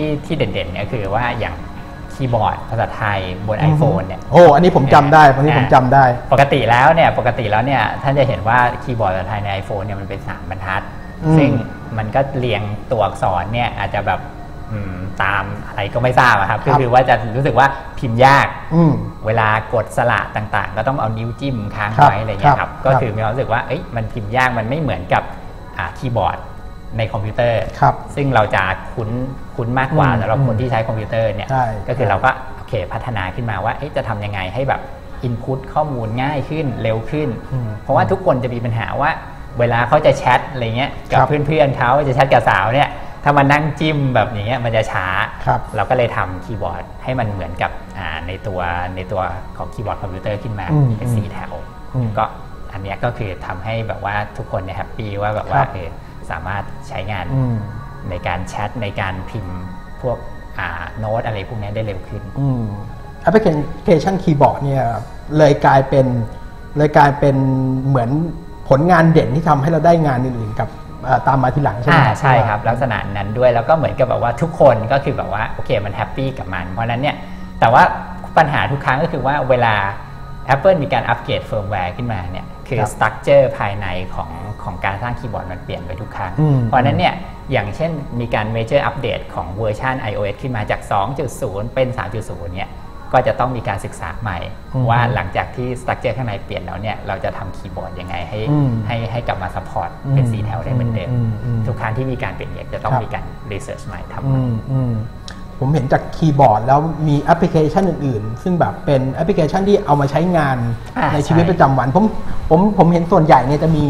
ที่ที่เด่นๆเนี่ยคือว่าอย่างคีย์บอร์ดภาษาไทยบน iPhone เนี่ยโอ้อันนี้ผมจำได้อันนี้ผมจำได้ ปกติแล้วเนี่ยปกติแล้วเนี่ยท่านจะเห็นว่าคีย์บอร์ดภาษาไทยใน iPhone เนี่ยมันเป็นสามบรรทัด อืม ซึ่งมันก็เรียงตัวอักษรเนี่ยอาจจะแบบอืมตามอะไรก็ไม่ทราบอะครับก็คือว่าจะรู้สึกว่าพิมพ์ยาก อืม เวลากดสระต่างๆ ก็ต้องเอานิ้วจิ้มค้างครับไว้อะไรเงี้ยคครัรับบ ก็ครับคือมีความรู้สึกว่าเอ้ยมันพิมพ์ยากมันไม่เหมือนกับอ่าคีย์บอร์ด ในคอมพิวเตอร์ ครับ ซึ่งเราจะคุ้นคุ้นมากกว่าอืมสำหรับคนอืมที่ใช้คอมพิวเตอร์เนี่ยใช่ก็คือใช่เราก็โอเคพัฒนาขึ้นมาว่าเอ๊ะจะทำยังไงให้แบบอินพุตข้อมูลง่ายขึ้นเร็วขึ้น อืมเพราะว่าทุกคนจะมีปัญหาว่า เวลาเขาจะแชทอะไรเงี้ยกับครับเพื่อนๆเขาจะแชทกับสาวเนี่ยถ้ามานั่งจิ้มแบบอย่างเงี้ยมันจะช้า ครับ เราก็เลยทำคีย์บอร์ดให้มันเหมือนกับอ่าในตัวในตัวของคีย์บอร์ดคอมพิวเตอร์ขึ้นมาอืมเป็นสีแถว อืมก็อันเนี้ยก็คือทำให้แบบว่าทุกคนเนี่ยแฮปปี้ว่าแบบว่าครับ เออ สามารถใช้งานอืมในการแชทในการพิมพ์พวกอ่าโน้ตอะไรพวกเนี้ยได้เร็วขึ้นอืมแอปพลิเคชันคีย์บอร์ดเนี่ยเลยกลายเป็นเลยกลายเป็นเหมือนผลงานเด่นที่ทำให้เราได้งานอื่นๆกับเอ่อตามมาทีหลังใช่ไหมอ่าใช่ครับ ลักษณะนั้นด้วยแล้วก็เหมือนกับแบบว่าทุกคนก็คือแบบว่าโอเคมันแฮปปี้กับมัน เพราะฉะนั้นเนี่ยแต่ว่าปัญหาทุกครั้งก็คือว่าเวลา Apple มีการอัปเกรดเฟิร์มแวร์ขึ้นมาเนี่ยคือครับสตั๊กเจอร์ภายในของ ของการสร้างคีย์บอร์ดมันเปลี่ยนไปทุกครั้งอืมเพราะฉะนั้นเนี่ยอย่างเช่นมีการ major update ของเวอร์ชัน iOS ขึ้นมาจาก 2.0 เป็น 3.0 เนี่ยก็จะต้องมีการศึกษาใหม่อืมว่าหลังจากที่สตั๊กเจอร์ข้างในเปลี่ยนแล้วเนี่ยเราจะทำคีย์บอร์ดยังไงให้อืมให้ให้กลับมาซัพพอร์ตเป็นสีแถวได้เหมือนเดิมอืมอืมทุกครั้งที่มีการเปลี่ยนแปลงจะต้องครับมีการรีเสิร์ชใหม่ทำอืใหม่มอืมผมเห็นจากคีย์บอร์ดแล้วมีแอปพลิเคชันอื่นๆ ซึ่งแบบเป็นแอปพลิเคชันที่เอามาใช้งานอ่าในชีวิตใช่ประจำวัน ผมผมผมเห็นส่วนใหญ่เนี่ยจะมี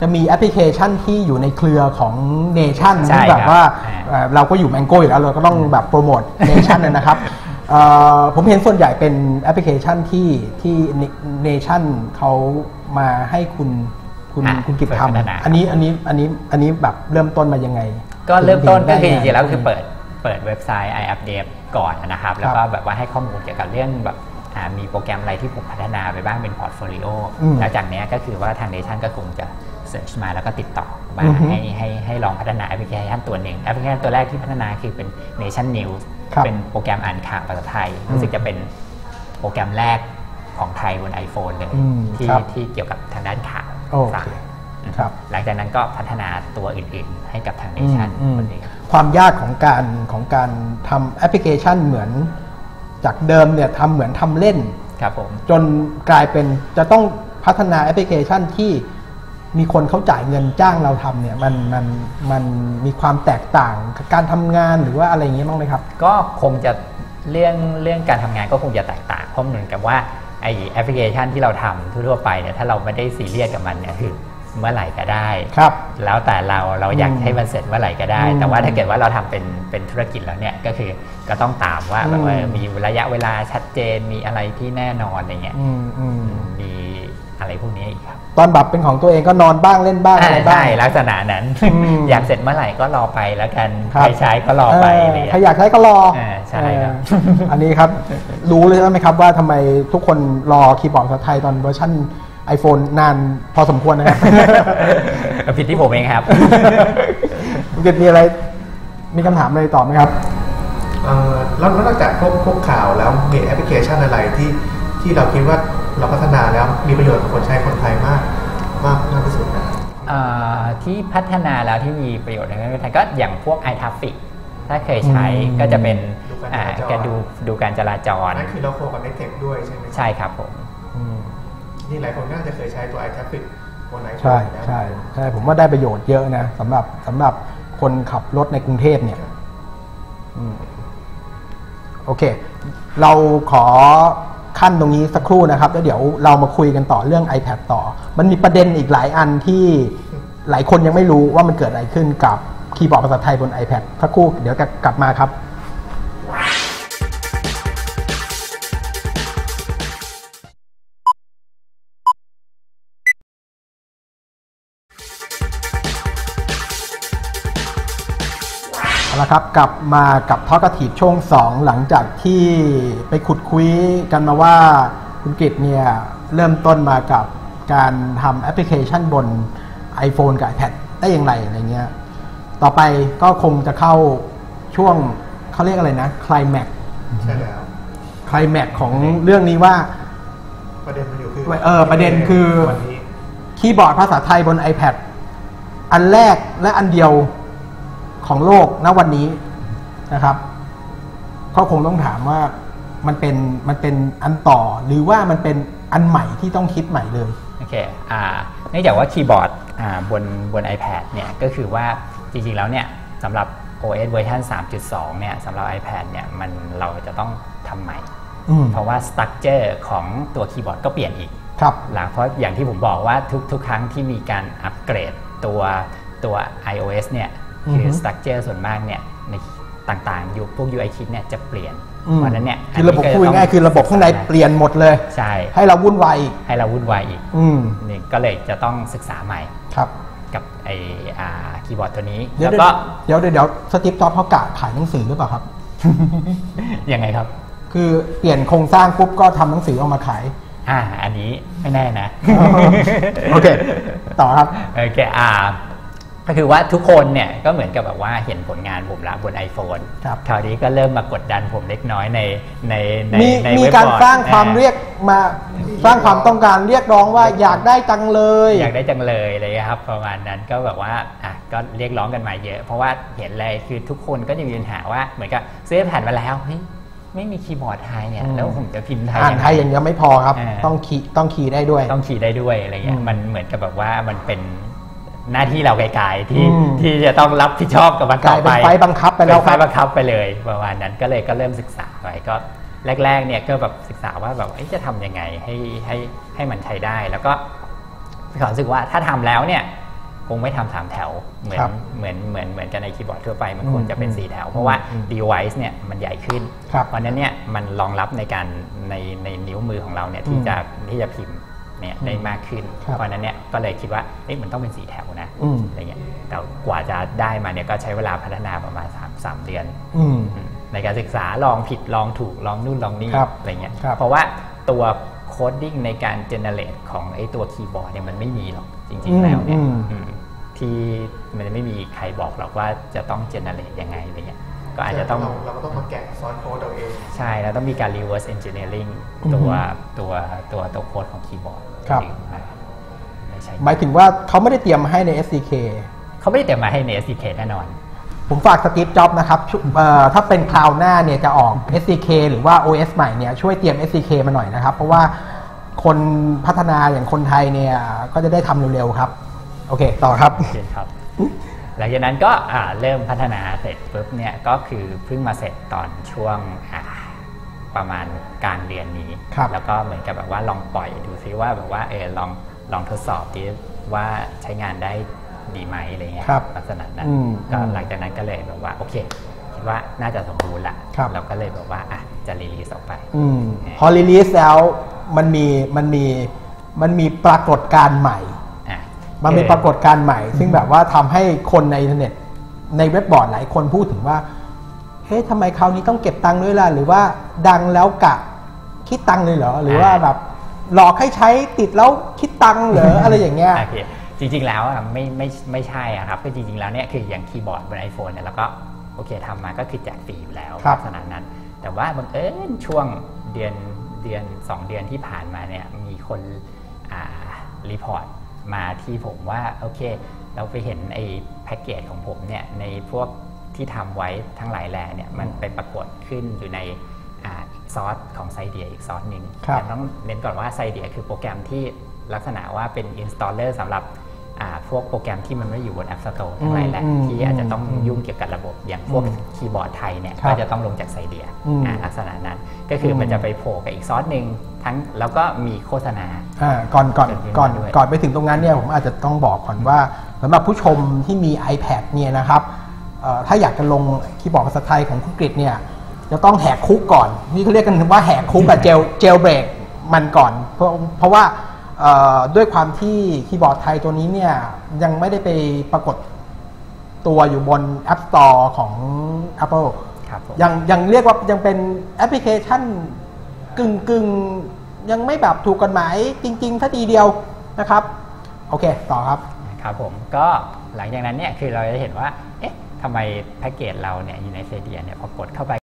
จะมีแอปพลิเคชันที่อยู่ในเครือของเนชั่นใช่ที่แบบครับว่าอ่าเอ่อเราก็อยู่แมงโก้อยู่แล้วเราก็ต้องแบบโปรโมทเนชั่นนะครับเอ่อผมเห็นส่วนใหญ่เป็นแอปพลิเคชันที่ที่เนชั่นเขามาให้คุณคุณอะคุณกิจเปิดพัฒนาทำอันนี้อันนี้อันนี้อันนี้แบบเริ่มต้นมายังไงก็เริ่มต้นก็คือจถึริงๆแล้วได้คือเปิดเปิดเว็บไซต์ iUpdate ก่อนนะครับ แล้วก็แบบว่าให้ข้อมูลเกี่ยวกับเรื่องแบบอ่ามีโปรแกรมอะไรที่ผมพัฒนาไปบ้างเป็นพอร์ตโฟลิโออืมแล้วจากเนี้ยก็คือว่าทางเนชั่นก็คงจะ เสิร์ชมาแล้วก็ติดต่อมาอือฮึให้ให้ให้ลองพัฒนาแอปพลิเคชันตัวหนึ่งแอปพลิเคชันตัวแรกที่พัฒนาคือเป็น Nation News ครับเป็นโปรแกรมอ่านข่าวภาษาไทยรู้สึกจะเป็นโปรแกรมแรกของไทยบน iPhone เลยอืมที่ครับที่เกี่ยวกับทางด้านข่าวโอเคฟังครับหลังจากนั้นก็พัฒนาตัวอื่นๆ ให้กับทางเนอืมชั่นอืมคนนี้ความยากของการของการทำแอปพลิเคชันเหมือน จากเดิมเนี่ยทำเหมือนทำเล่นครับผมจนกลายเป็นจะต้องพัฒนาแอปพลิเคชันที่ มีคนเขาจ่ายเงินจ้างเราทำเนี่ยมันมันมันมีความแตกต่างกับการทำงานหรือว่าอะไรอย่างเงี้ยบ้างไหมครับ ก็คงจะเรื่องเรื่องการทำงานก็คงจะแตกต่างเพราะเหมือนกับว่าไอแอปพลิเคชันที่เราทำทั่วๆไปเนี่ยถ้าเราไม่ได้ซีเรียสกับมันเนี่ยคือเมื่อไหร่ก็ได้ ครับ แล้วแต่เราเราอยากอืมให้มันเสร็จเมื่อไหร่ก็ได้ อืมแต่ว่าถ้าเกิดว่าเราทำเป็นเป็นธุรกิจแล้วเนี่ยก็คือก็ต้องตามว่าแบบว่าอืม มีระยะเวลาชัดเจนมีอะไรที่แน่นอนอะไรเงี้ย อืมอืมมีอะไร พวกนี้อีกครับตอนแบบเป็นของตัวเองก็นอนบ้างเล่นบ้างอะไรบ้างใช่ลักษณะนั้นอืมอยากเสร็จเมื่อไหร่ก็รอไปแล้วกันครับใครใช้ก็รอไปอะไรเออเงี้ยใครอยากใช้ก็รอเออใช่ครับเอออันนี้ครับรู้เลยใช่ไหมครับว่าทำไมทุกคนรอคีย์บอร์ดภาษาไทยตอนเวอร์ชัน iPhone นานพอสมควรนะครับผิดที่ผมเองครับคุณกิตมีอะไรมีคำถามอะไรตอบไหมครับเอ่อแล้วแล้วนอกจากพวกพวกข่าวแล้วมีแอปพลิเคชันอะไรที่ที่เราคิดว่า เราพัฒนาแล้วมีประโยชน์กับคนใช้คนไทยมากมากมากที่สุดนะครับเอ่อที่พัฒนาแล้วที่มีประโยชน์ในการไทยก็อย่างพวก i t r a f f i c ถ้าเคยใช้อืมก็จะเป็นดูการอ่าจราจรการดูดูการจราจรนั่นคือเราโคกับ n e t เ e ด้วยใช่ไหมใช่ครับผมนี่หลายคนน่าจะเคยใช้ตัว iTraffic บนไอโฟใช่นแล้วใช่ใช่ผมว่าได้ประโยชน์เยอะนะสำหรับสำหรับคนขับรถในกรุงเทพเนี่ยอืมโอเค เราขอ ขั้นตรงนี้สักครู่นะครับแล้วเดี๋ยวเรามาคุยกันต่อเรื่อง iPad ต่อ มันมีประเด็นอีกหลายอันที่หลายคนยังไม่รู้ว่ามันเกิดอะไรขึ้นกับคีย์บอร์ดภาษาไทยบน iPad สักครู่เดี๋ยวกลับมาครับ เอาละครับกลับมากับทอกทีช่วง 2 หลังจากที่ไปขุดคุยกันมาว่าคุณกิตเนี่ยเริ่มต้นมากับการทำแอปพลิเคชันบน iPhone กับ iPad ได้อย่างไรอะไรเงี้ยต่อไปก็คงจะเข้าช่วงเขาเรียกอะไรนะคลแม็กใช่แล้วคลแม็กของเรื่องนี้ว่า ประเด็นมันอยู่คือเออประเด็นคือวันนี้คีย์บอร์ดภาษาไทยบน iPad อันแรกและอันเดียว ของโลกณวันนี้นะครับก็คงต้องถามว่ามันเป็นมันเป็นอันต่อหรือว่ามันเป็นอันใหม่ที่ต้องคิดใหม่เลยโอเคอ่าเนื่องจากว่าคีย์บอร์ดอ่าบนบน iPad เนี่ยก็คือว่าจริงๆแล้วเนี่ยสำหรับ OS เวอร์ชัน3.2 เนี่ยสำหรับ iPad เนี่ยมันเราจะต้องทำใหม่อืมเพราะว่าสตั๊กเจอร์ของตัวคีย์บอร์ดก็เปลี่ยนอีกครับหลังเพราะอย่างที่ผมบอกว่าทุกทุกครั้งที่มีการอัปเกรดตัวตัว iOS เนี่ย คืออฮึสตั๊กเจอร์ส่วนมากเนี่ยในต่างๆอยู่พวก UI คิดเนี่ยจะเปลี่ยนอืมเพราะฉะนั้นเนี่ยคือระบบนนี้พูดก็จง่ายๆคือระบบข้างในเปลี่ยนหมดเลยใช่ให้เราวุ่นวายอีกให้เราวุ่นวายอีกอืมนี่ก็เลยจะต้องศึกษาใหม่ครับกับไออ่าคีย์บอร์ดตัวนี้เดี๋ยวแล้วก็เดี๋ยวเดี๋ยวเดี๋ยวสตีฟจ็อบส์เขากะขายหนังสือหรือเปล่าครับยังไงครับ คือเปลี่ยนโครงสร้างปุ๊บก็ทำหนังสือออกมาขายอ่า อันนี้ไม่แน่นะ โอเค ต่อครับ โอเค อ่า ก็คือว่าทุกคนเนี่ยก็เหมือนกับแบบว่าเห็นผลงานผมละบน iPhone ครับคราวนี้ก็เริ่มมากดดันผมเล็กน้อยในในในมีในมีเว็บการบอร์ดสร้างความอ่เรียกมาสร้างความต้องการเรียกร้องว่าอยากได้จังเลย อยากได้จังเลยอะไรเลยครับประมาณนั้นก็แบบว่าอะก็เรียกร้องกันมาเยอะ เพราะว่าเห็นเลยคือทุกคนก็จะมีปัญหาว่าเหมือนกับซื้อแผ่นมาแล้วเฮ้ยไม่มีคีย์บอร์ดไทยเนี่ยอืม แล้วผมจะพิมพ์ไทยอ่านงงไทยอย่างเดียวไม่พอครับ อ่า ต้องคีย์ต้องคีย์ได้ด้วย ต้องขี่ได้ด้วยอะไรเงี้อืยมมันเหมือนกับแบบว่ามันเป็น หน้าที่เราไกลๆที่อืม ที่จะต้องรับผิดชอบกับมันกต่ลาอยเป็ไปนไฟล์บังคับไปแล้วเป็นไฟครับ ล์บังคับไปเลยประมาณนั้นก็เลยก็เริ่มศึกษาไปก็แรก ๆ เนี่ยก็แบบศึกษาว่าแบบเอ๊ะจะทำยังไงให้ให้ให้มันใช้ได้ แล้วก็มีความรู้สึกว่าถ้าทำแล้วเนี่ยคงไม่ทำสามแถวเหมือนครับเหมือนเหมือนเหมือนกันในคีย์บอร์ดทั่วไปมันอืมควรจะเป็นอืมสี่แถว เพราะว่า อืม device เนี่ยมันใหญ่ขึ้น ครับเพราะฉะนั้นเนี่ยมันรองรับในการในในนิ้วมือของเราเนี่ยที่อืมจะที่จะพิมพ์เนี่ยได้มากขึ้น ครับ เพราะฉะนั้นเนี่ย ก็เลยคิดว่าเอ๊ะมันต้องเป็นสีแถวนะอืมอะไรเงี้ยแต่กว่าจะได้มาเนี่ยก็ใช้เวลาพัฒนาประมาณ3 3เดือนอืมอืมในการศึกษาลองผิดลองถูกลองนู่นลองนี่ครับอะไรเงี้ยครับเพราะว่าตัวโคดดิ้งในการเจเนเรตของไอ้ตัวคีย์บอร์ดเนี่ยมันไม่มีหรอกจริง ๆ แล้วเนี่ยอืมอืมที่มันไม่มีใครบอกหรอกว่าจะต้องเจเนเรตยังไงอะไรเงี้ยก็อาจจะต้องเราเราก็ต้องมาแกะซอสโค้ดเอาเอง ใช่แล้วต้องมีการ reverse engineering อือฮึตัวตัวตัวตัวโค้ดของคีย์บอร์ดครับถึงมาไม่ ใช่หมายถึงว่าเขาไม่ได้เตรียมมาให้ใน SDK เขาไม่ได้เตรียมมาให้ใน SDK แน่นอน ผมฝากสตีฟจ็อบนะครับชุเอ่อถ้าเป็นคราวหน้าเนี่ยจะออก SDK หรือว่า OS ใหม่เนี่ยช่วยเตรียม SDK มาหน่อยนะครับ เพราะว่าคนพัฒนาอย่างคนไทยเนี่ยก็จะได้ทำเร็วๆครับ โอเค ต่อครับโอเคครับหลังจากนั้นก็อ่าเริ่มพัฒนาเสร็จปุ๊บเนี่ยก็คือเพิ่งมาเสร็จตอนช่วงอ่าประมาณกลางเดือนนี้ครับแล้วก็เหมือนกับแบบว่าลองปล่อยดูซิว่าแบบว่าเออลอง ลองทดสอบดิว่าใช้งานได้ดีไหมอะไรเงี้ยครับลักษณะนั้นอืมก็อืมหลังจากนั้นก็เลยแบบว่าโอเคคิดว่าน่าจะสมบูรณ์ละครับเราก็เลยแบบว่าอะจะรีลีสออกไปอืมพอรีลีสแล้วมันมีมันมีมันมีปรากฏการณ์ใหม่อะมันมีปรากฏการณ์ใหม่ ซึ่งแบบว่าทำให้คนในอินเทอร์เน็ตในเว็บบอร์ดหลายคนพูดถึงว่าเฮ้ยทำไมคราวนี้ต้องเก็บตังค์ด้วยล่ะ หรือว่าดังแล้วกะคิดตังค์เลยเหรอ หรือว่าแบบ หลอกให้ใช้ติดแล้วคิดตังค์เหรออะไรอย่างเงี้ยโอเคจริงๆแล้วอะไม่ไม่ไม่ใช่อะครับคือจริงๆแล้วเนี่ยคืออย่างคีย์บอร์ดบน iPhone เนี่ยเราก็โอเคทำมาก็คือแจกฟรีอยู่แล้วครับลักษณะนั้น แต่ว่าบังเอิญช่วงเดือนเดือน 2 เดือนที่ผ่านมาเนี่ยมีคนอ่ารีพอร์ตมาที่ผมว่าโอเค เราไปเห็นไอ้แพ็กเกจของผมเนี่ยในพวกที่ทำไว้ทั้งหลายแหล่เนี่ยมันไปปรากฏขึ้นอยู่ในอ่าอีก ซอสของไซเดียอีกซอสหนึ่งครับแต่ต้องเน้นก่อนว่าไซเดียคือโปรแกรมที่ลักษณะว่าเป็น installer สำหรับอ่าพวกโปรแกรมที่มันไม่อยู่บน App Store ทั้งหลายแหละอืมที่อาจจะต้องอืมยุ่งเกี่ยวกับระบบอย่างพวกอืมคีย์บอร์ดไทยเนี่ยครับก็จะต้องลงจากไซเดียอืมอ่าลักษณะนั้น ก็คืออมมันจะไปโผล่กับอีกซอสหนึ่งทั้งแล้วก็มีโฆษณาอ่าก่อนก่อนเกิดขึ้นก่อนด้วยก่อนไปถึงตรงนั้นเนี่ยผมอาจจะต้องบอกก่อนว่าสำหรับผู้ชมที่มี iPad เนี่ยนะครับเอ่อถ้าอยากจะลงคีย์บอร์ดภาษาไทยของคุณกฤษเนี่ย จะต้องแหกคุกก่อน นี่เขาเรียกกันว่าแหกคุกกับเจลเจลเบรกมันก่อน เพราะเพราะว่าเอ่อด้วยความที่คีย์บอร์ดไทยตัวนี้เนี่ยยังไม่ได้ไปปรากฏตัวอยู่บน App Store ของ Apple ครับผมยังยังเรียกว่ายังเป็นแอปพลิเคชันกึ่งกึ่งยังไม่แบบถูกกฎหมายจริงๆถ้าทีเดียวนะครับ โอเค ต่อครับครับผมก็หลังจากนั้นเนี่ยคือเราจะเห็นว่า เอ๊ะททำไมแพ็กเกจเราเนี่ยอยู่ในเซเดียเนี่ยพอกดเข้าไป